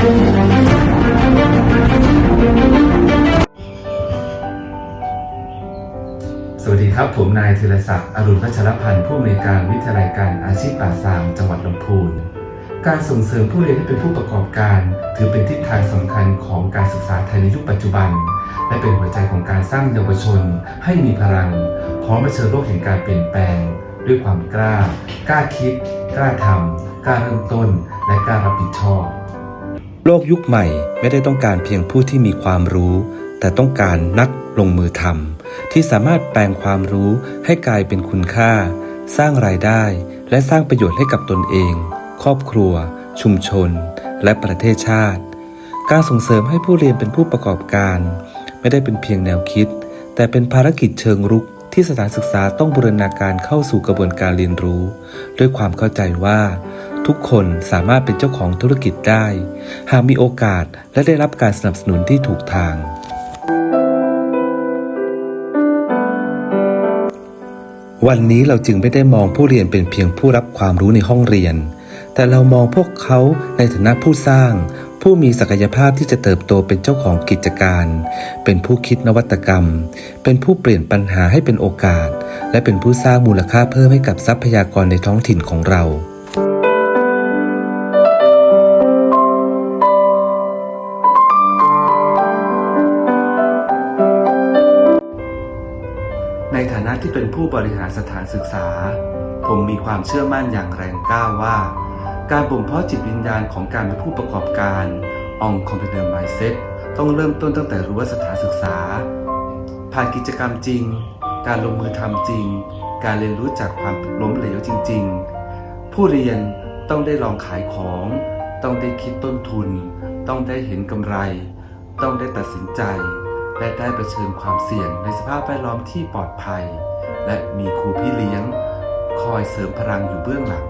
สวัสดีครับ ผมนายธีรศักดิ์อรุณพัชรพันธ์ผู้อำนวยการวิทยาลัยการอาชีพป่าซางจังหวัดลำพูน การส่งเสริมผู้เรียนให้เป็นผู้ประกอบการ ถือเป็นทิศทางสำคัญของการศึกษาไทยในยุคปัจจุบัน และเป็นหัวใจของการสร้างเยาวชน ให้มีพลัง พร้อมเผชิญโลกแห่งการเปลี่ยนแปลง ด้วยความกล้า กล้าคิด กล้าทำกล้าเริ่มต้น และกล้ารับผิดชอบ โลกยุคใหม่ไม่ได้ต้องการเพียงผู้ที่มีความรู้ แต่ต้องการนักลงมือทำที่สามารถแปลงความรู้ให้กลายเป็นคุณค่า สร้างรายได้ และสร้างประโยชน์ให้กับตนเอง ครอบครัว ชุมชน และประเทศชาติ การส่งเสริมให้ผู้เรียนเป็นผู้ประกอบการ ไม่ได้เป็นเพียงแนวคิด แต่เป็นภารกิจเชิงรุกที่สถานศึกษาต้องบูรณาการเข้าสู่กระบวนการเรียนรู้ ด้วยความเข้าใจว่า ทุกคนสามารถเป็นเจ้าของธุรกิจได้ หากมีโอกาสและได้รับการสนับสนุนที่ถูกทาง วันนี้เราจึงไม่ได้มองผู้เรียนเป็นเพียงผู้รับความรู้ในห้องเรียน แต่เรามองพวกเขาในฐานะผู้สร้าง ผู้มีศักยภาพที่จะเติบโตเป็นเจ้าของกิจการ เป็นผู้คิดนวัตกรรม เป็นผู้เปลี่ยนปัญหาให้เป็นโอกาส และเป็นผู้สร้างมูลค่าเพิ่มให้กับทรัพยากรในท้องถิ่นของเรา ในฐานะที่เป็นผู้บริหารสถานศึกษา ผมมีความเชื่อมั่นอย่างแรงกล้าว่า การบ่มเพาะจิตวิญญาณของการเป็นผู้ประกอบการ on competitor mindset ต้องเริ่มต้นตั้งแต่รั้ว่าสถานศึกษา ผ่านกิจกรรมจริง การลงมือทำจริง การเรียนรู้จากความล้มเหลวจริง ๆ ผู้เรียนต้องได้ลองขายของ ต้องได้คิดต้นทุน ต้องได้เห็นกำไร ต้องได้ตัดสินใจ และได้เผชิญความเสี่ยงในสภาพแวดล้อมที่ปลอดภัย และมีครูพี่เลี้ยง คอยเสริมพลังอยู่เบื้องหลัง